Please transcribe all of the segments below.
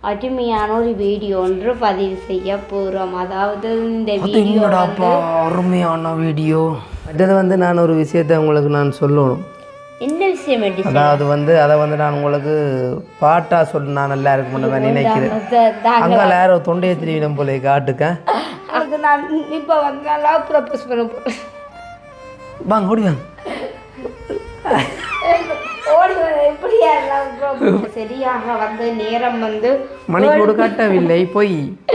அருமையான ஒரு வீடியோ ஒன்று பதிவு செய்ய போகிறோம் அதாவது இந்த வீடியோ அருமையான வீடியோ மற்றது வந்து நான் ஒரு விஷயத்தை உங்களுக்கு நான் சொல்லணும். என்ன விஷயம் அதாவது வந்து அதை வந்து நான் உங்களுக்கு பாட்டா சொல்ல நான் நல்லா இருக்கும்னு நான் நினைக்கிறேன். அங்கே யாரோ தொண்டையை திருவிடம் போல காட்டுக்க. அதுக்கு நான் இப்போ வந்து லவ் ப்ரப்போஸ் பண்ண போகிறேன் வாங்க ஓடி வாங்க. ஓடி எப்படியா சரியாக வந்து நேரம் வந்து மணிக்கூடு காட்டவில்லை போய்.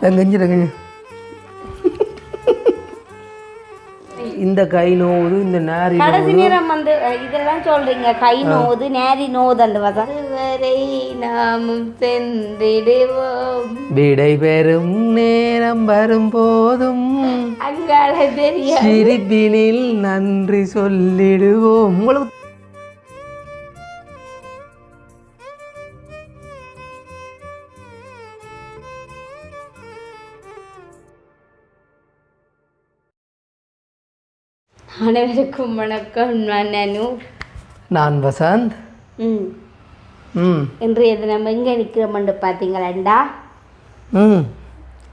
கஞ்சி இந்த கை நோவுது இந்த நாரி கடைசி நேரம் வந்து இதெல்லாம் சொல்றீங்க. கை நோவுது நேரி நோவுதண்டு வசம் வரை நாமும் சென்றிடுவோம். விடை பெறும் நேரம் வரும் போதும். அங்கால தெரிய சிரிப்பினில் நன்றி சொல்லிடுவோம். உங்களுக்கு அனைவருக்கும் வணக்கம். நான் நனு. நான் வசந்த். ம். ம். இன்றைய தினம் எங்கே நிற்கிறோம்னு பார்த்தீங்களாண்டா? ம்.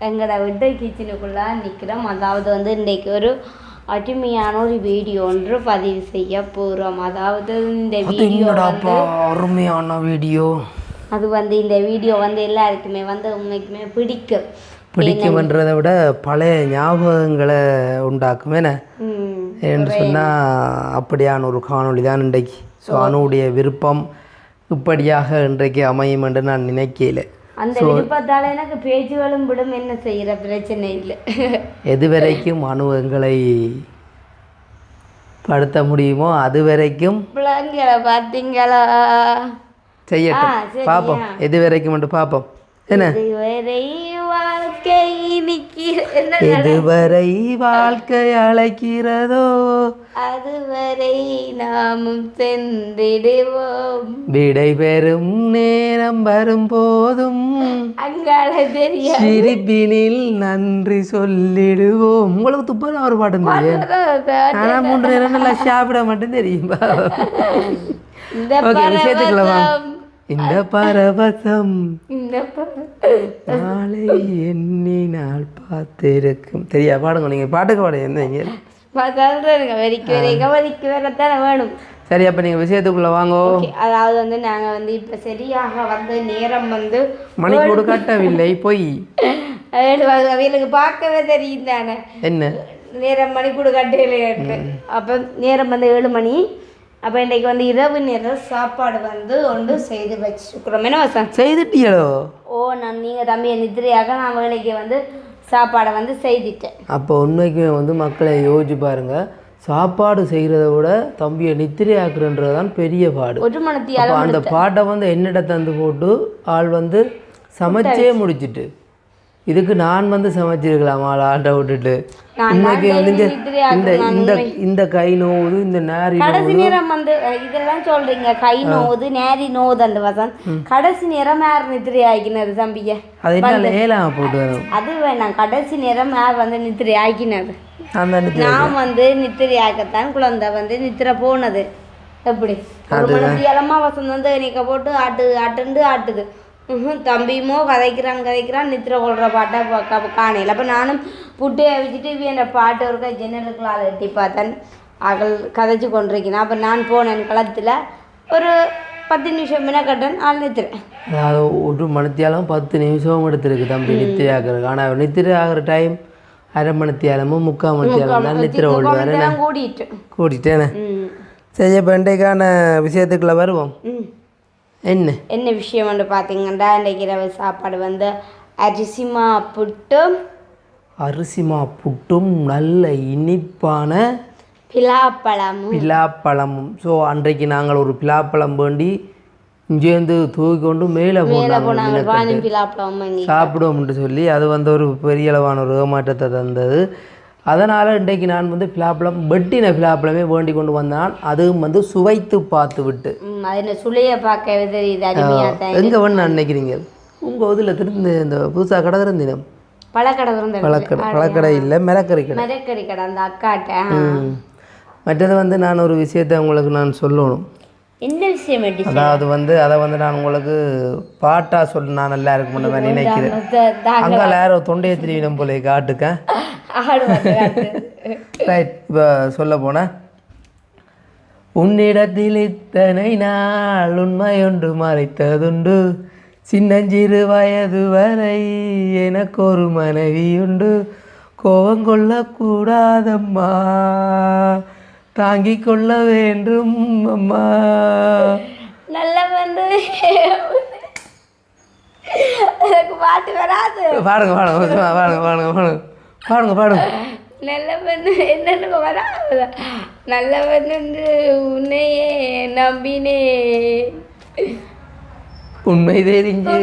எங்களோட விட்டு கிச்சனுக்குள்ளே நிற்கிறோம் அதாவது வந்து இன்றைக்கு ஒரு அருமையான ஒரு வீடியோ ஒன்று பதிவு செய்ய போகிறோம் அதாவது இந்த வீடியோ அருமையான வீடியோ அது வந்து இந்த வீடியோ வந்து எல்லாருக்குமே வந்து உண்மைக்குமே பிடிக்கும். பிடிக்கும்ன்றதை விட பழைய ஞாபகங்களை உண்டாக்கும். என்ன? என்று சொன்னால் அப்படியான ஒரு காணொளி தான் இன்றைக்கு. ஸோ அனுடைய விருப்பம் இப்படியாக இன்றைக்கு அமையும் என்று நான் நினைக்கல அந்த விருப்பத்தால் எனக்கு பேச்சுகளும் விடும் என்ன செய்கிற பிரச்சனை இல்லை. எது வரைக்கும் அணு எங்களை படுத்த முடியுமோ அது வரைக்கும் பிள்ளைங்களை பார்த்தீங்களா? செய்யட்டும். பார்ப்போம். எது வரைக்கும் பார்ப்போம். என்ன? வாழ்க்கை எதுவரை வாழ்க்கை அழைக்கிறதோ அதுவரை நாமும் சென்றிடுவோம். விடை பெறும் நேரம் வரும் போதும் சிரிப்பினில் நன்றி சொல்லிடுவோம். உங்களுக்கு துப்பரம் ஒரு பாட்டு தெரியும். ஆனா மூன்று நேரம் நல்லா சாப்பிட மட்டும் தெரியும் ஓகே விஷயத்துக்குள்ள இந்த பரவசம் நாளை எண்ணினால் பார்த்திருக்கும். தெரியா? பாடுங்க நீங்க பாட்டுக்கு பாடுங்க எந்த இங்க? வேணும். சரி அப்ப நீங்க விஷயத்துக்குள்ள வாங்கோ. அதாவது வந்து நாங்க வந்து இப்ப சரியாக வந்து நேரம் வந்து மணிக்கூடு கட்டவில்லை போய். அவைகளுக்கு பார்க்கவே தெரியும் தானே. என்ன? நேரம் மணிக்கூடு கட்டையில அப்போ நேரம் வந்து ஏழு மணி. அப்போ இன்றைக்கு வந்து இரவு நேர சாப்பாடு வந்து ஒன்று செய்து வச்சுருக்குறோம். என்ன வசம்? செய்துட்டியோ ஓ நான் நீங்கள் தம்பியை நித்திரையாக நான் வேலைக்கு வந்து சாப்பாடை வந்து செய்துட்டேன். அப்போ உண்மைக்குமே வந்து மக்களை யோசிச்சு பாருங்க. சாப்பாடு செய்கிறத விட தம்பியை நித்திரை ஆக்குறன்றது தான் பெரிய பாடு. ஒரு மணத்தி அந்த பாட்டை வந்து என்னிட தந்து போட்டு ஆள் வந்து சமைச்சே முடிச்சிட்டு. இதுக்கு நான் வந்து சமைச்சிருக்கலாம் ஆட்டை விட்டுட்டு. இன்னைக்கு வந்து இந்த இந்த இந்த கை நோவுது இந்த நாரி கடைசி நேரம் வந்து இதெல்லாம் சொல்றீங்க கை நோவுது நேரி நோவுதண்டு வசன் கடைசி நேரம் யார் நித்திரை ஆக்கினது தம்பியை அதை என்ன ஏலாம் போட்டு வரும். அது வேணாம் கடைசி நேரம் யார் வந்து நித்திரை அந்த நித்திரை நான் வந்து நித்திரை ஆக்கத்தான் குழந்தை வந்து நித்திரை போனது. எப்படி? ஒரு மணி இளமா வசந்த் வந்து நிக்க போட்டு ஆட்டு ஆட்டுண்டு ஆட்டுது. தம்பியுமோ கதைக்கிறான் கதைக்கிறான் நித்திரை கொள்கிற பாட்டை காணையில் அப்போ நானும் புட்டு வச்சுட்டு அந்த பாட்டு ஒருக்கா ஜன்னலுக்குள்ள எட்டி பார்த்தேன். அகல் கதைச்சு கொண்டிருக்கிறேன். அப்போ நான் போனேன் களத்தில். ஒரு பத்து நிமிஷம் கட்டன் ஆள் நித்திரேன் அதாவது ஒரு மணித்தியாலம் பத்து நிமிஷம் எடுத்திருக்கு தம்பி நித்திரை ஆக்குறதுக்கு ஆனால் நித்திரை ஆகிற டைம் அரை மணித்தியாலமும் முக்கால் மணித்தியாலம் தான் நித்திரை கொள்வார். தான் கூடிட்டு. கூட்டிட்டேனே சரி இப்போ இன்றைக்கான விஷயத்துக்குள்ள வருவோம். என்ன? என்ன விஷயம் வந்து பார்த்தீங்கன்னா இன்றைக்கு இரவு சாப்பாடு வந்து அரிசிமா புட்டு அரிசிமா புட்டும் நல்ல இனிப்பான பிலாப்பழமும். பிலாப்பழமும். ஸோ அன்றைக்கு நாங்கள் ஒரு பிலாப்பழம் வேண்டி இங்கேருந்து தூக்கி கொண்டு மேலே போனாங்க சாப்பிடுவோம்னு சொல்லி அது வந்து ஒரு பெரிய அளவான ஒரு ஏமாற்றத்தை தந்தது. அதனால் இன்றைக்கு நான் வந்து பிலாப்பழம் வெட்டின பிலாப்பழமே வேண்டி கொண்டு வந்தான். அதுவும் வந்து சுவைத்து பார்த்து விட்டு. சுளைய தான் எங்கே வேணும்னு நினைக்கிறீங்க உங்கள் இதில் திருந்து இந்த புதுசாக கடை திறந்தினம் பழக்கடை திறந்த பழக்கடை. பழக்கடை இல்லை மிளக்கறி கடை. மரக்கறி கடை அந்த அக்காட்ட. மற்றது வந்து நான் ஒரு விஷயத்தை உங்களுக்கு நான் சொல்லணும். என்ன விஷயம் அதாவது வந்து அதை வந்து நான் உங்களுக்கு பாட்டா சொல்ல நான் நல்லா இருக்கும் நினைக்கிறேன். அங்கே யாரோ தொண்டையை திரிவினம் போல காட்டுக்க ஆடு வந்து காட்டு. ரைட் இப்போ சொல்ல போனால் உன்னிடத்தில் இத்தனை நாள் உண்மையொன்று மறைத்ததுண்டு. சின்னஞ்சிறு வயது வரை எனக்கு ஒரு மனைவி உண்டு. கோபம் கொள்ளக்கூடாதம்மா. தாங்கிக் கொள்ள வேண்டும் அம்மா. நல்ல வந்து பாட்டு வராது. பாடுங்க பாடுங்க பாடுங்க பாடுங்க பாடுங்க. பாடுங்க பாடுங்க. நல்ல வந்து என்னன்னு வராது நல்ல வந்து உன்னையே நம்பினே. உண்மை தெரிஞ்சு.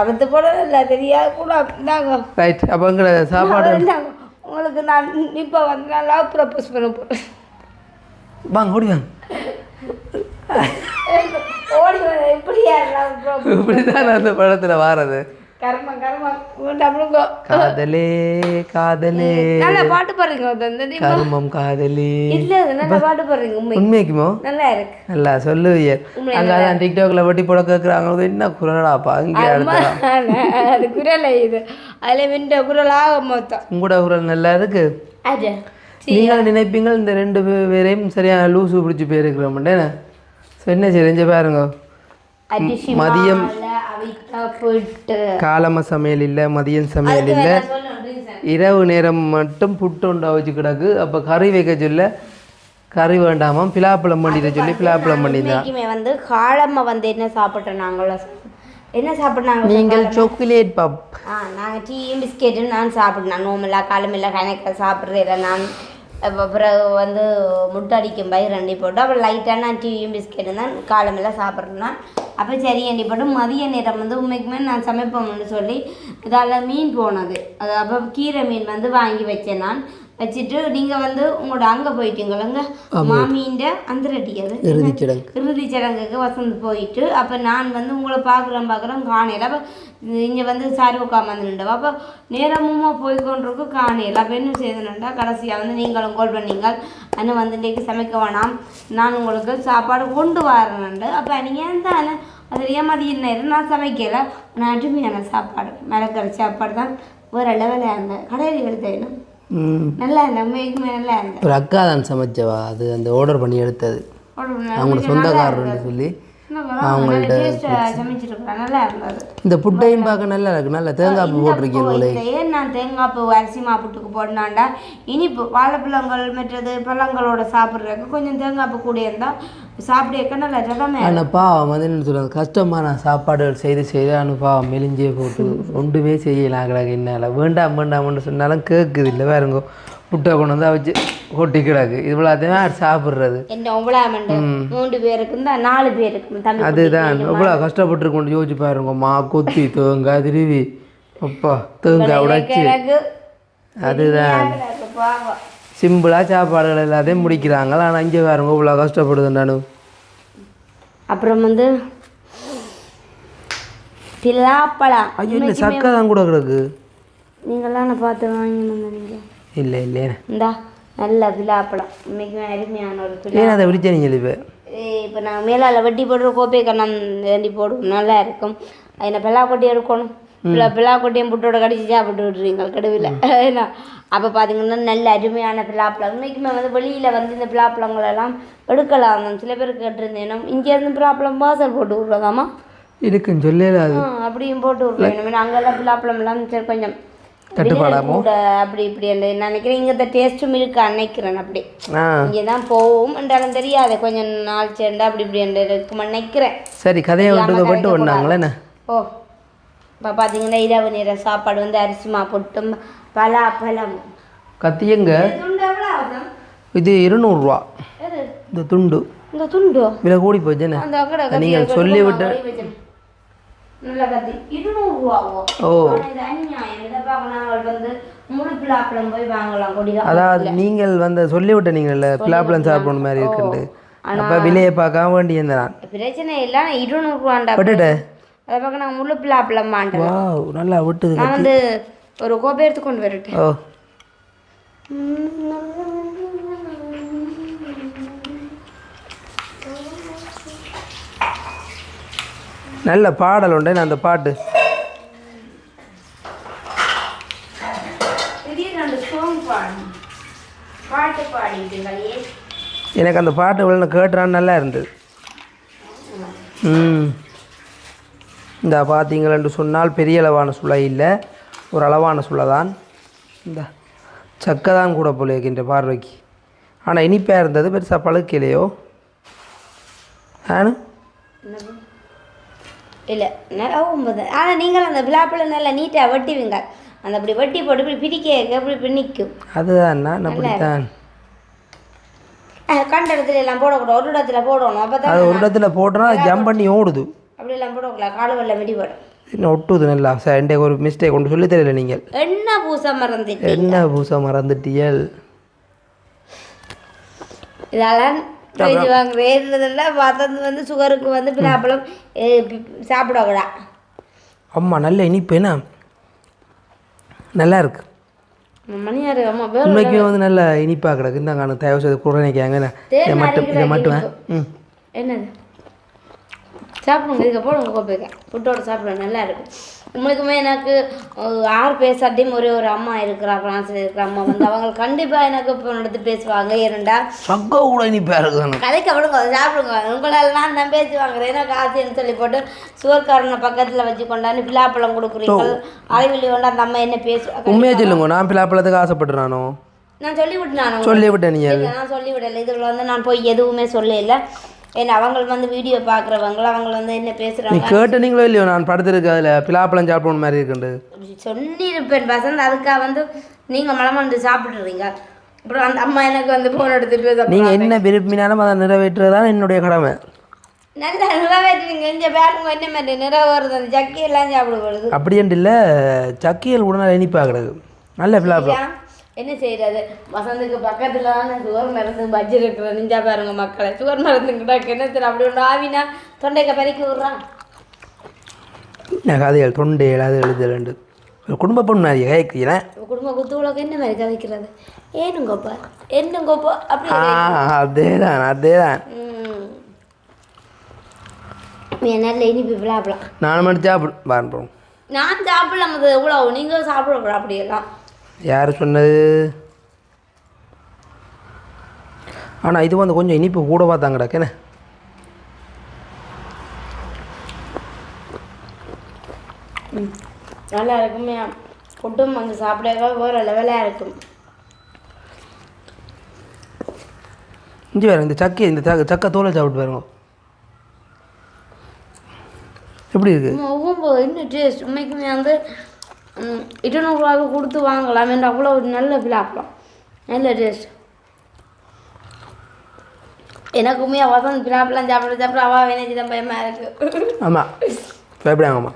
அடுத்து போட இல்லை தெரியாது கூட அப்படிதாங்க. ரைட் அப்போ எங்களை சாப்பாடு. உங்களுக்கு நான் இப்போ வந்து நான் லவ் ப்ரப்போஸ் பண்ண போகிறேன் வாங்க ஓடி வாங்க. ஓடி வர இப்படியா ப்ரப்போஸ் இப்படிதான் அந்த படத்துல வாரது. காதலே காதலே. நல்ல பாட்டு கர்மம் காதலி. இல்ல நல்ல பாட்டு உண்மைக்குமோ? நல்லா இருக்கு. நல்லா சொல்லுவிய அங்க அதான் டிக்டாக்ல வெட்டி போட கேட்குறாங்க என்ன குரலாப்பா இங்கே அது குரல் இது. அதுல வெண்ட குரலாக மொத்தம். உங்களோட குரல் நல்லா இருக்கு. நீங்கள் நினைப்பீங்க இந்த ரெண்டு பேரையும் சரியான லூசு பிடிச்சி போயிருக்கிறோம்ட்டேன் ஸோ என்ன செஞ்சு பாருங்க. மதியம் காலம சமையல் இல்லை மதியம் சமையல் இல்லை இரவு நேரம் மட்டும் புட்டு உண்டா வச்சு கிடக்கு. அப்போ கறி வைக்க சொல்ல கறி வேண்டாமாம் பிலாப்பழம் பண்ணிட சொல்லி பிலாப்பழம் இன்னைக்குமே வந்து காலம்மா வந்து என்ன சாப்பிட்டோம் நாங்களும் என்ன சாப்பிட்றாங்க நீங்கள் சாக்லேட் பப் ஆ நாங்கள் டீயும் பிஸ்கெட்டும் நான் சாப்பிட்றேன். நோமெல்லாம் காலமெல்லாம் கணக்க சாப்பிட்றதில்ல நான் பிறகு வந்து முட்டை அடிக்கும் பயிர் ரெண்டி போட்டு அப்புறம் லைட்டாக நான் டீயும் பிஸ்கெட்டும் தான் காலமெல்லாம் சாப்பிட்றேன் அப்போ சரி அண்டி மதிய நேரம் வந்து உண்மைக்குமே நான் சமைப்போம்னு சொல்லி இதால் மீன் போனது. அது அப்போ கீரை மீன் வந்து வாங்கி வச்சேன் நான். வச்சுட்டு நீங்கள் வந்து உங்களோட அங்கே போயிட்டீங்களங்க மாமீண்ட அந்தரட்டி அது. இறுதிச்சடங்கு இறுதி சடங்குக்கு வசந்த் போயிட்டு அப்போ நான் வந்து உங்களை பார்க்குறேன் பார்க்குறேன் காணையில் அப்போ இங்கே வந்து சாரி உட்காந்து நின்றவா அப்போ நேரமுமா போய் கொண்டிருக்கு காணையில் அப்போ என்ன கடைசியாக வந்து நீங்களும் கால் பண்ணீங்க. அண்ணன் வந்து இன்றைக்கு சமைக்க வேணாம். நான் உங்களுக்கு சாப்பாடு கொண்டு வரேன்ண்டு. அப்போ நீங்கள் ஏன் தானே அது ஏன் மதிய நேரம் நான் சமைக்கல. நான் அருமையான சாப்பாடு. மிளக்கறி சாப்பாடு தான் வேறு லெவலில் இருந்தேன் கடையில் எடுத்தேன். ம் நல்லா நல்லா ஒரு அக்கா தான் சமைச்சவா? அது அந்த ஆர்டர் பண்ணி எடுத்தது. அவங்களோட சொந்தக்காரர்னு சொல்லி அவங்கள்ட்ட இந்த புட்டையும் பார்க்க நல்லா இருக்கு. நல்லா தேங்காய் பூ ஏன் நான் தேங்காய் பூ அரிசி மாப்புட்டுக்கு போடணாண்டா இனிப்பு வாழைப்பழங்கள் மற்றது பழங்களோட சாப்பிட்றதுக்கு கொஞ்சம் தேங்காய் பூ கூட இருந்தால் ஆனால் பாவம் வந்து என்ன சொல்கிறது கஷ்டமான சாப்பாடுகள் செய்து செய்து அனு பாவம் மெலிஞ்சே போட்டு ஒன்றுமே செய்யலாம் கிடக்கு என்னால். வேண்டாம் வேண்டாம்னு சொன்னாலும் கேட்குது இல்லை வேறுங்க புட்டை கொண்டு வந்து வச்சு கொட்டி கிடக்கு யார் சாப்பிட்றது? மூன்று பேருக்கு இருந்தா நாலு பேருக்கு தம்பி அதுதான். எவ்வளோ கஷ்டப்பட்டு கொண்டு யோசிச்சு பாருங்க. மா கொத்தி தேங்காய் திருவி. அப்பா தேங்காய் உடைச்சி. அதுதான். சிம்பிளாக சாப்பாடுகள் எல்லாத்தையும் முடிக்கிறாங்க. ஆனால் இங்கே பாருங்க இவ்வளோ கஷ்டப்படுதுண்டானு அப்புறம் வந்து பிலாப்பழம் ஐயோ இல்லை சக்கரை தான் கூட கிடக்கு. நீங்களாம் நான் பார்த்து வாங்கி வந்தீங்க இல்லை இல்லை. இந்தா. நல்ல பிலாப்பழம் இன்னைக்கு அருமையான ஒரு ஏன் அதை நீங்கள் இப்போ இப்போ நான் மேலால் வெட்டி போடுற கோப்பை கண்ணம் வேண்டி போடுவோம். நல்லா இருக்கும். அதில் பிள்ளா கொட்டி எடுக்கணும். பிள்ளை பிள்ளா கொட்டியும் புட்டோட கடிச்சு சாப்பிட்டு விட்றீங்க கடுவில். ஏன்னா அப்போ பார்த்தீங்கன்னா நல்ல அருமையான பிலாப்பழம். உண்மைக்குமே வந்து வெளியில் வந்து இந்த பிலாப்பழங்கள் எல்லாம் எடுக்கலாம் சில பேர் கேட்டிருந்தேன். இங்கேருந்து பிலாப்பழம் வாசல் போட்டு விட்றதாமா இருக்குன்னு சொல்லலாது ஆ அப்படியும் போட்டு விட்றேன் அங்கெல்லாம் பிலாப்பழம் எல்லாம் சரி கொஞ்சம் தட்டுப்பாடாமோ? அப்படி இப்படி என்று நினைக்கிறேன். இங்கே டேஸ்ட்டும் இருக்கு நினைக்கிறேன் அப்படி. இங்கே தான் போவோம் என்றாலும் தெரியாது. கொஞ்சம் நாள் சேர்ந்து அப்படி இப்படி என்று இருக்குமா நினைக்கிறேன். சரி கதையை விட்டு விட்டு என்ன? ஓ. இப்போ பார்த்தீங்கன்னா இரவு நேர சாப்பாடு வந்து அரிசிமா பொட்டும் பலாப்பழம். கத்தி எங்க? துண்டு எவ்வளோ ஆகும் இது இருநூறுவா. இந்த துண்டு. இந்த துண்டு? விலை கூடி போச்சுன்னு அந்த நீங்கள் சொல்லி விட்டு நல்ல கத்தி இருநூறுவாவோ ஓ. இது அநியாயம். இதை பார்க்க நாங்கள் வந்து முழு பிளாப்பழம் போய் வாங்கலாம் கொடிதான். அதாவது நீங்கள் வந்து சொல்லிவிட்ட நீங்கள்ல பிளாப்ளம் சாப்பிடணும் மாதிரி இருக்குண்டு. அப்போ விலையை பார்க்காம வேண்டியிருந்தேன் நான். பிரச்சனை இல்லை இருநூறுவாண்டா விட்டுட்டு அதை நாங்கள் முள்ளு பிள்ளாப்பிளம் மாண்டோம் வாவ் நல்லா விட்டுது நான் வந்து ஒரு கோப்பை எடுத்து கொண்டு வரட்டேன் ஓ. நல்ல பாடல் உண்டு. அந்த பாட்டு. எனக்கு அந்த பாட்டு இவ்வளோ கேட்டுறான்னு நல்லா இருந்தது. ம். இந்த பார்த்தீங்களென்று சொன்னால் பெரிய அளவான சுளை இல்லை. ஒரு அளவான சுளை தான். இந்த. சக்கை தான் கூட போல இருக்கின்ற பார்வைக்கு. ஆனால் இனிப்பாக இருந்தது. பெருசாக பழுக்கலையோ. ஆனு. இல்லை ஒன்பது. ஆனால் நீங்கள் அந்த விழாப்பில் நல்லா நீட்டாக வெட்டுவீங்க அந்த அப்படி வெட்டி போட்டு இப்படி பிடிக்க இப்படி இப்படி நிற்கும் அதுதான் நான் அப்படித்தான் கண்ட இடத்துல எல்லாம் போடக்கூடாது. ஒரு இடத்துல போடணும். அப்போ தான் ஒரு இடத்துல போட்டோன்னா அது ஜம்ப் பண்ணி ஓடுது. அப்படி எல்லாம் போடக்கூடாது. காடு வெள்ளம் வெடி போடும். இன்னும் ஒட்டுது நல்லா? சார் இன்றைக்கு ஒரு மிஸ்டேக் கொண்டு சொல்லி தெரியல நீங்கள். என்ன பூசை மறந்துட்டு என்ன பூசை மறந்துட்டியல்? இதெல்லாம் இது வாங்குறதுல பார்த்தது வந்து சுகருக்கு வந்து பிலாப்பழம் சாப்பிடக்கூடாது அம்மா நல்ல இனிப்பு என்ன? நல்லா இருக்கு மணியார் அம்மா வேறு உண்மைக்குமே வந்து நல்ல இனிப்பாக கிடக்கு. இந்த காணும் தயவு செய்து குறைநிக்காங்க இதை மட்டும் இதை மட்டும் ம். என்னது? சாப்பிடுங்க இதுக்கு போடுங்க கோப்பைக்கு. புட்டோட சாப்பிடுங்க நல்லா இருக்கும் உங்களுக்குமே எனக்கு யார் பேசாட்டியும் ஒரே ஒரு அம்மா இருக்கிறா பிரான்ஸில் இருக்கிற அம்மா வந்து அவங்க கண்டிப்பாக எனக்கு இப்போ நடத்து பேசுவாங்க. ஏனண்டா சக்கை கூட இனிப்பாக இருக்கு கதைக்க விடுங்க சாப்பிடுங்க. உங்களால் நான் தான் பேசி வாங்குறேன் எனக்கு ஆசைன்னு சொல்லி போட்டு சுவர்காரனை பக்கத்தில் வச்சு கொண்டாந்து பிலாப்பழம் கொடுக்குறீங்க அறிவிலி கொண்டு அந்த அம்மா என்ன பேசுவாங்க உண்மையாக சொல்லுங்க. நான் பிளாப்பழத்துக்கு ஆசைப்பட்டுறானோ? நான் சொல்லி விட்டேன் சொல்லி விட்டேன் நீங்கள் நான் சொல்லி விடலை இதில் வந்து நான் போய் எதுவுமே சொல்லல. ஏன்னா அவங்க வந்து வீடியோ பார்க்குறவங்க அவங்க வந்து என்ன நீ பேசுகிறாங்க கேட்டனீங்களோ இல்லையோ? நான் படுத்திருக்கு அதில். பிலாப்பழம் சாப்பிடணும் மாதிரி இருக்குண்டு சொல்லியிருப்பேன் பசந்த் அதுக்காக வந்து நீங்கள் மலமந்து சாப்பிட்றீங்க அப்புறம் அந்த அம்மா எனக்கு வந்து ஃபோன் எடுத்து பேச நீங்கள் என்ன விரும்பினாலும் அதை நிறைவேற்றுறது தான் என்னுடைய கடமை. நல்லா நிறைவேற்றுறீங்க? இங்கே பாருங்க என்ன மாதிரி நிறைவேறுது அந்த ஜக்கி எல்லாம் சாப்பிடுவது அப்படின்ட்டு இல்லை சக்கியல் நல்லா இனிப்பாக கிடக்கு நல்ல பிலாப்பழம்? என்ன செய்யறது வசந்துக்கு பக்கத்துல தானே சுகர் மருந்து பஜ்ஜி இருக்கிற நிஞ்சா பாருங்க மக்களை. சுகர் மருந்து கிட்ட என்ன தெரியும்? அப்படி ஒன்று ஆவினா தொண்டைக்க பெருக்கி விட்றான் நான் கதைகள்? தொண்டைகள் அது எழுதலண்டு ஒரு குடும்ப பொண்ணு மாதிரி கேட்கிறேன் குடும்ப குத்து உலகம் என்ன மாதிரி கதைக்கிறது? ஏனுங்கப்பா என்னங்கப்பா அப்படி அதே தான் அதே தான் நல்ல இனிப்பு விழாப்பலாம் நான் மட்டும் சாப்பிடு பாருப்போம் நான் சாப்பிடலாம் அது எவ்வளோ நீங்கள் சாப்பிடக்கூடாது அப்படியெல்லாம். யார் சொன்னது? ஆனால் இது வந்து கொஞ்சம் இனிப்பு கூட பார்த்தாங்க கிடக்கேனே நல்லா இருக்குமே குட்டும் வந்து சாப்பிடவே வேறு லெவலாக இருக்கும். இஞ்சி வேறு இந்த சக்கை இந்த சக்க சக்கை தோலை சாப்பிட்டு பாருங்க. எப்படி இருக்கு? ஒவ்வொரு இன்னும் டேஸ்ட் உண்மைக்குமே வந்து ம், இருநூறுவாவுக்கு கொடுத்து வாங்கலாம். என்று அவ்வளோ ஒரு நல்ல விழாப்பலாம் நல்ல டேஸ்ட் எனக்குமே வசந்த் பிலாப்பெல்லாம் சாப்பிட சாப்பிட அவா வேணாச்சு தான் பயமாக இருக்கு. ஆமாம் பயப்படாங்கம்மா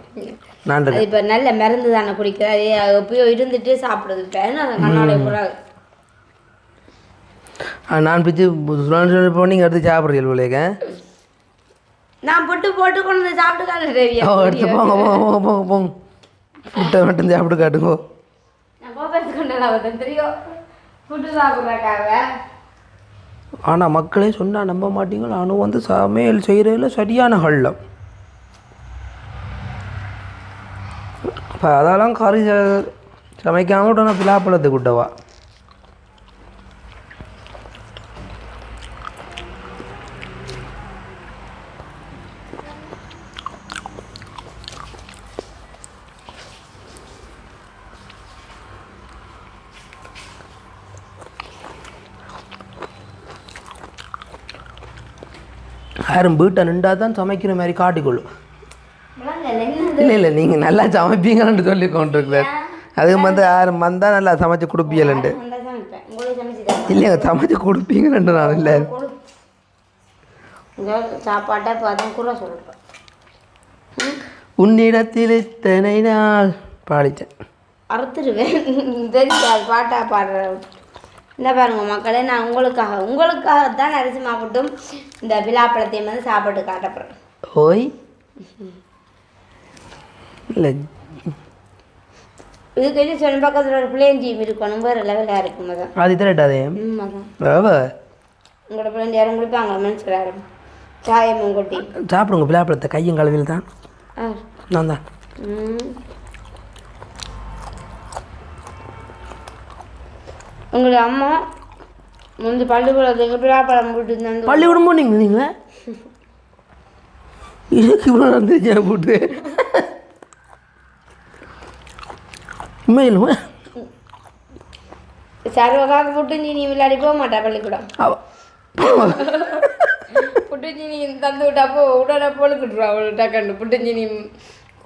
நான் இப்போ நல்ல மருந்து தானே குடிக்கிறது. எப்பயோ இருந்துட்டு சாப்பிடுது. கண்ணாடி நான் பிச்சு சுழன்று போய் நீங்கள் எடுத்து சாப்பிட்றீங்க போலேங்க நான் புட்டு போட்டு கொண்டு சாப்பிட்டு கால ரவியா ஓ எடுத்து போங்க போங்க போங்க போங்க. ஃபுட்டை மட்டும் சாப்பிட்டு காட்டுங்க. ஆனால் மக்களே சொன்னால் நம்ப மாட்டீங்களோ? நானும் வந்து சமையல் செய்கிறதுல சரியான கள்ளம் இப்போ அதெல்லாம் கறி ச- சமைக்காம விட்டு நான் யாரும் வீட்டை நின்றா தான் சமைக்கிற மாதிரி காட்டிக்கொள்ளும். இல்லை இல்லை நீங்கள் நல்லா சமைப்பீங்கன்னு சொல்லி கொண்டிருக்கிறார். அதுக்கு வந்து யாரும் வந்தால் நல்லா சமைச்சு கொடுப்பீங்களேன்ட்டு இல்லைங்க சமைச்சு கொடுப்பீங்கன்னு நான் இல்லை. சாப்பாட்டை கூட சொல்கிறேன் உன்னிடத்தில் இத்தனை நாள் பாடித்தேன் அறுத்துருவேன். தெரியாது பாட்டா பாடுற இந்த பாருங்க மக்களே நான் உங்களுக்காக உங்களுக்காக தான் அரிசி மாவட்டும் இந்த விழாப்பழத்தையும் வந்து சாப்பிட்டு காட்டப்படுறேன் ஓய். இல்லை. இதுக்கு என்ன சொன்ன பக்கத்தில் ஒரு பிளேஞ்சியும் இருக்கணும் வேறு லெவலாக இருக்கும் அதான் அது அதான் அவ உங்களோட பிள்ளைங்க யாரும் குளிப்பாங்க மனசில் சாயமும் கொட்டி. சாப்பிடுங்க பிளாப்பழத்தை கையும் கழுவியில் தான் ஆ. நான் தான். உங்களோட அம்மா முந்தி பள்ளிக்கூடத்துக்கு பிளாப்பழம் போட்டு தந்து பள்ளிக்கூடம் போனீங்க நீங்கள் இதுக்கு இவ்வளோ நடந்துச்சு போட்டு? உண்மையில் சர்வகாக புட்டு நீ விளையாடி போக மாட்டா பள்ளிக்கூடம். அவ புட்டு நீ தந்து விட்டாப்போ உடனே பொழுக்கிட்டுருவா அவளை டக்கண்டு புட்டு நீ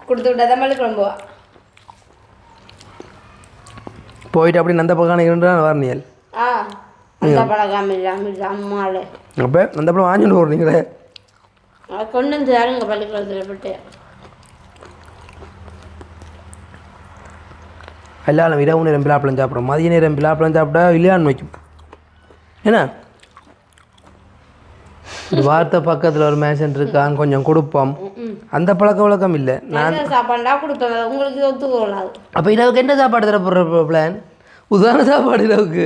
கொடுத்து விட்டா தான் பள்ளிக்கூடம் போவா. போயிட்டு அப்படி நந்த பக்கம் நாள் வரணியல் அந்த பழக்கம் இல்லாமல் இல்லை அம்மாவில் அப்போ நந்த பழம் வாங்கிட்டு போடுறீங்களே கொண்டு வந்து யாருங்க பள்ளிக்கூடத்தில் போட்டு? எல்லாரும் இரவு நேரம் பிலாப்பழம் சாப்பிட்றோம். மதிய நேரம் பிலாப்பழம் சாப்பிட்டா விளையாண்டு வைக்கும் என்ன? வார்த்தை பக்கத்தில் ஒரு மேசன் இருக்கான் கொஞ்சம் கொடுப்போம். அந்த பழக்க வழக்கம் இல்லை. நான் நல்ல சாப்பாண்டா கொடுப்பேன் உங்களுக்கு ஒத்துக்கொள்ளாது அப்போ இரவுக்கு என்ன சாப்பாடு தர போகிற பிளான் உதாரண சாப்பாடு இரவுக்கு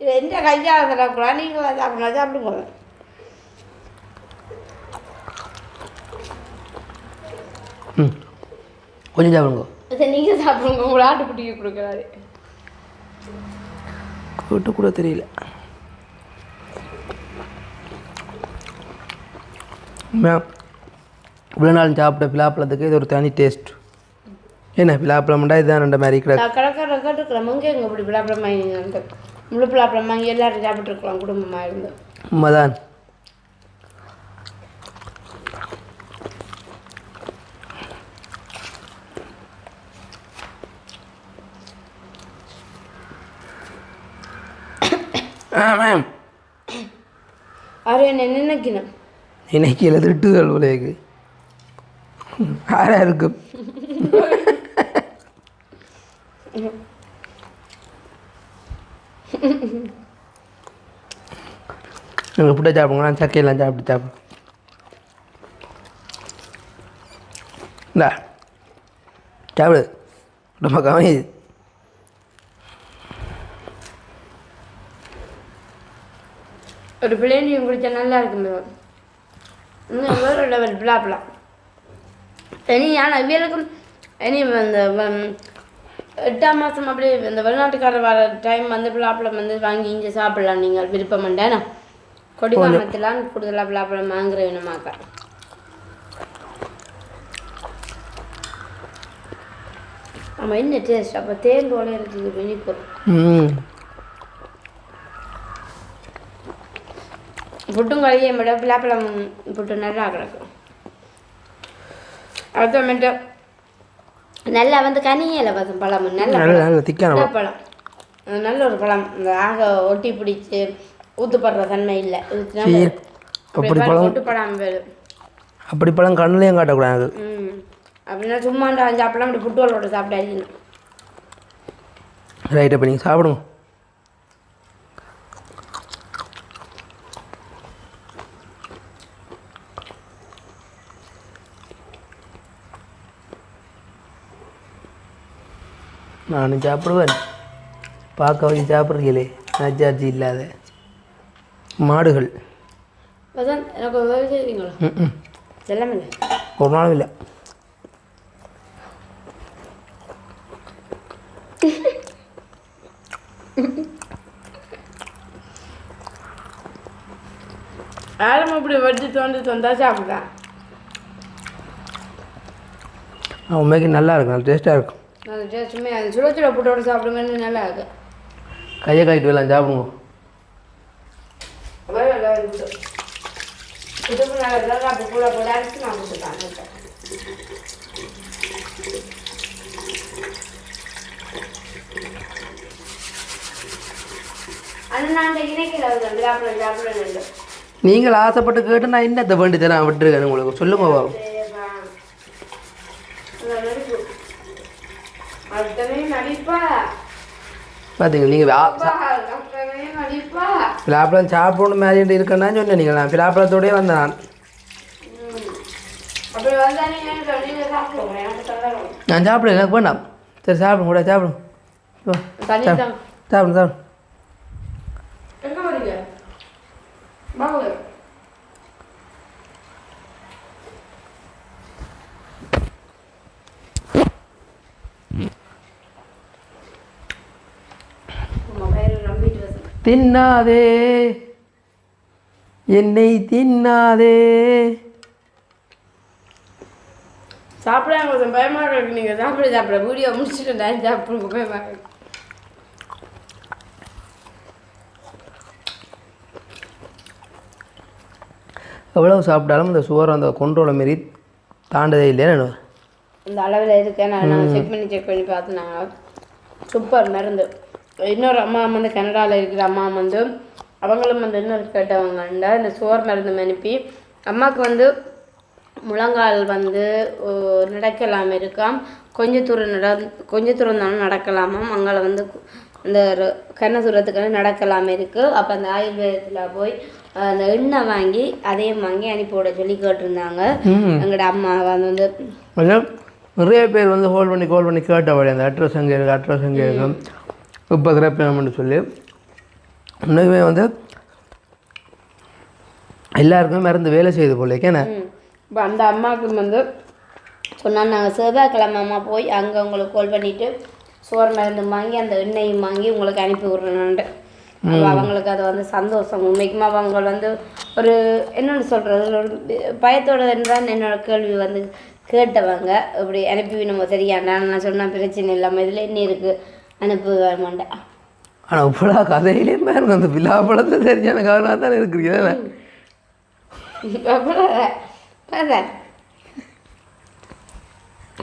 இது எந்த கையால் தரக்கூடாது நீங்கள் சாப்பிடலாம் சாப்பிடுங்க ம். கொஞ்சம் சாப்பிடுங்க. நீங்கள் சாப்பிடுங்க உங்களை ஆட்டுக்குட்டிக்கு கொடுக்குறாரு. கூட்டு கூட தெரியல. மேம் இவ்வளோ நாள் சாப்பிட்ட பிலாப்பழத்துக்கு இது ஒரு தனி டேஸ்ட் என்ன பிலாப்பழம்டா இதுதான் ரெண்டு மாதிரி கிடக்கு. கடற்கரை கட்டுக்கலாம் எங்கே எங்கே இப்படி பிளாப்பழம் வாங்கி வந்து முழு பிளாப்பழம் வாங்கி எல்லாரும் சாப்பிட்ருக்கலாம் குடும்பமாக இருந்து. உண்மைதான். மேம் அவர் என்ன நினைக்கணும். இன்னைக்கு இல்லை திட்டுதல் உலகு காராக இருக்கும் எங்கள் புட்டை சாப்பிடுங்க சக்கையெல்லாம் சாப்பிட்டு சாப்பிடும் இந்தா சாப்பிடு. ரொம்ப கவனிது ஒரு பிள்ளைனையும் குடித்தா நல்லா இருக்கும். இன்னும் லெவல் பிளாப்லாம் ஆனால் இவர்களுக்கும் இனி இந்த ம், எட்டாம் மாதம் அப்படியே இந்த வெளிநாட்டுக்காரர் வர டைம் வந்து பிளாப்பழம் வந்து வாங்கி இங்கே சாப்பிடலாம். நீங்கள் விருப்பம் உண்டேனா? கொடிகாமத்திலாம் கூடுதலாக பிளாப்பழம் வாங்குற வேணுமாக்கா? ஆமாம் என்ன டேஸ்ட் அப்போ தேன் போல இருக்குது இனிப்பு புட்டும் கழிய விட பிளாப்பழம் புட்டு நல்லா கிடக்கும். அப்புறமேட்டு நல்லா வந்து கனியில பதம் பழம். நல்ல பழம். நல்ல ஒரு பழம். இந்த ஆக ஒட்டி பிடிச்சி ஊத்துப்படுற தன்மை இல்லை. அப்படி பழம் ஒட்டு பழம் வேறு. அப்படி பழம் கண்ணுலையும் காட்டக்கூடாது அப்படின்னா சும்மாண்டா சாப்பிடலாம் அப்படி புட்டுவலோட சாப்பிடாதீங்க. ரைட் அப்போ நீங்கள் சாப்பிடுங்க. நானும் சாப்பிடுவேன். பார்க்க வச்சு சாப்பிட்றீங்களே? நச்சார்ஜி இல்லாத மாடுகள். ஒரு நாளும் இல்லை. யாரும் இப்படி வச்சு தோண்டி தந்தா சாப்பிட்றான் உண்மைக்கு நல்லா இருக்கும். நல்லா டேஸ்ட்டாக இருக்கும். அது டேஸ்ட்டுமே அது சுட சுட புட்டோட சாப்பிடுங்கன்னு நல்லா இருக்கு. கையை காய்ட்டு வரலாம் சாப்பிடுங்க. நீங்கள் ஆசைப்பட்டு கேட்டு நான் என்னத்தை வேண்டி தரேன் விட்டுருக்கேன் உங்களுக்கு. சொல்லுங்க பார்த்தீங்க நீங்கள் பிலாப்பழம் சாப்பிடணும் மாதிரி இருக்கேன்னா சொன்னேன் நீங்கள் நான் பிலாப்பழத்தோடய வந்தேன் நான் நான் சாப்பிடு எனக்கு வேண்டாம். சரி சாப்பிடும் கூட சாப்பிடும் சாப்பிடும் சாப்பிடும் எங்க வரீங்க வாங்க தின்னாதே. என்னை தின்னாதே. சாப்பிட கொஞ்சம் பயமா இருக்கு. நீங்க சாப்பிட சாப்பிட. வீடியோ முடிச்சுட்டு நான் சாப்பிடுங்க பயமா இருக்கு. எவ்வளவு சாப்பிட்டாலும் இந்த சுவர் அந்த கொண்டோல மாரி தாண்டதே இல்லையா இந்த அளவில் இருக்கேன். நான் நாங்கள் செக் பண்ணி செக் பண்ணி பார்த்து நாங்கள் சூப்பர் மருந்து. இன்னொரு அம்மா வந்து கனடாவில் இருக்கிற அம்மா வந்து அவங்களும் வந்து இன்னொரு கேட்டவங்கண்ட இந்த சோர் மருந்து அனுப்பி அம்மாவுக்கு வந்து முழங்கால் வந்து நடக்கலாம் இருக்காம். கொஞ்ச தூரம் நட கொஞ்ச தூரம் தானே நடக்கலாமாம் அங்கே வந்து ர- கண்ண தூரத்துக்கு நடக்கலாம் இருக்கு. அப்போ அந்த ஆயுர்வேதத்தில் போய் அந்த எண்ணெய் வாங்கி அதையும் வாங்கி அனுப்பி விட சொல்லி கேட்டிருந்தாங்க. எங்களோட அம்மா வந்து நிறைய பேர் வந்து ஹோல் பண்ணி கால் பண்ணி கேட்டவழி அந்த அட்ரஸ் எங்கே இருக்குது அட்ரஸ் எங்கே இருக்கும் இப்போ கிரப்பணும்னு சொல்லி இன்னுமே வந்து எல்லாருக்குமே மருந்து வேலை செய்யுது போல ஏன்னா இப்போ அந்த அம்மாவுக்கு வந்து சொன்னால் நாங்கள் செவ்வாய்க்கிழமை அம்மா போய் அங்கே உங்களுக்கு கால் பண்ணிவிட்டு சோறு மருந்து வாங்கி அந்த எண்ணெயும் வாங்கி உங்களுக்கு அனுப்பி விட்றேன்ட்டு அவங்களுக்கு அது வந்து சந்தோஷம். உண்மைக்குமா அவங்க வந்து ஒரு என்னென்னு சொல்கிறது ஒரு பயத்தோட தான் என்னோட கேள்வி வந்து கேட்டவங்க இப்படி அனுப்பி நம்ம சரியாண்டா நான் சொன்ன பிரச்சனை இல்லாமல் இதில் என்ன இருக்குது அனுப்பி மாட்டேன் ஆனால் இப்போலாம் கதையிலேயும் பாருங்க அந்த விழாப்பழத்தில் தெரிஞ்சான கவனம் தானே இருக்கிறீங்க பாரு.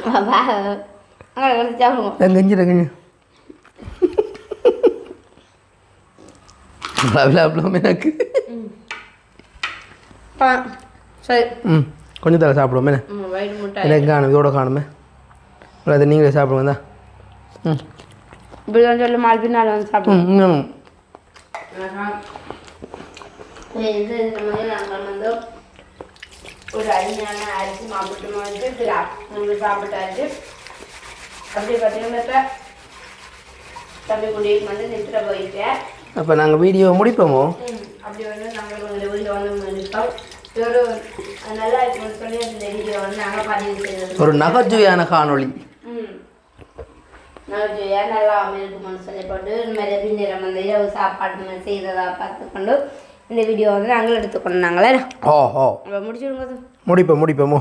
வா அங்கே வந்து சாப்பிடுவோம். கஞ்சிட கஞ்சி? விழாப்பழம் எனக்கு. சரி. ம் கொஞ்சம் தர சாப்பிடுவோம் என்ன? எனக்கு காணும் இதோட காணுமே. அதை நீங்களே சாப்பிடுங்க தான் ம். வந்து சொல்லி மால் பின்னால் வந்து சாப்பிடுவோம் ஒரு அருமையான அரிசி மாப்பிட்டு வந்து நம்ம சாப்பிட்டாச்சு அப்படி பார்த்தீங்கன்னா தம்பி குடிக்கு வந்து நித்திர போயிட்டேன் அப்போ நாங்கள் வீடியோ முடிப்போமோ அப்படி வந்து நாங்கள் வந்து முடிப்போம் ஒரு நல்லா இருக்குன்னு சொல்லி அந்த வீடியோ வந்து நாங்கள் பதிவு செய்தது ஒரு நகைச்சுவையான காணொளி நகைச்சுவையா நல்லா இருக்கும்னு சொல்லி போட்டு மாதிரி பின்னிரம் வந்து இரவு சாப்பாடு மாதிரி செய்கிறதா பார்த்துக்கொண்டு இந்த வீடியோ வந்து நாங்கள் எடுத்துக்கொண்டு நாங்களே ஓ ஓ முடிச்சுடுங்க. முடிப்போம். முடிப்போமோ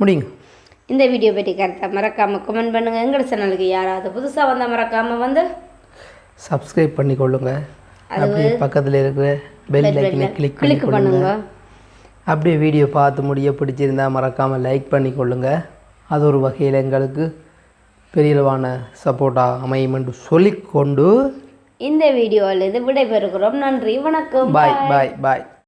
முடிங்க. இந்த வீடியோ பற்றி கருத்தை மறக்காமல் கமெண்ட் பண்ணுங்கள் எங்களோட சேனலுக்கு யாராவது புதுசாக வந்தால் மறக்காமல் வந்து சப்ஸ்கிரைப் பண்ணிக்கொள்ளுங்க அப்படியே பக்கத்தில் இருக்கிற பெல் ஐக்கனை கிளிக் கிளிக் பண்ணுங்க. அப்படியே வீடியோ பார்த்து முடிய பிடிச்சிருந்தா மறக்காமல் லைக் பண்ணிக்கொள்ளுங்க அது ஒரு வகையில் எங்களுக்கு பெரியளவான சப்போர்ட்டாக அமையும் என்று சொல்லிக்கொண்டு இந்த வீடியோவிலிருந்து விடைபெறுகிறோம். நன்றி வணக்கம். பாய். பாய் பாய்.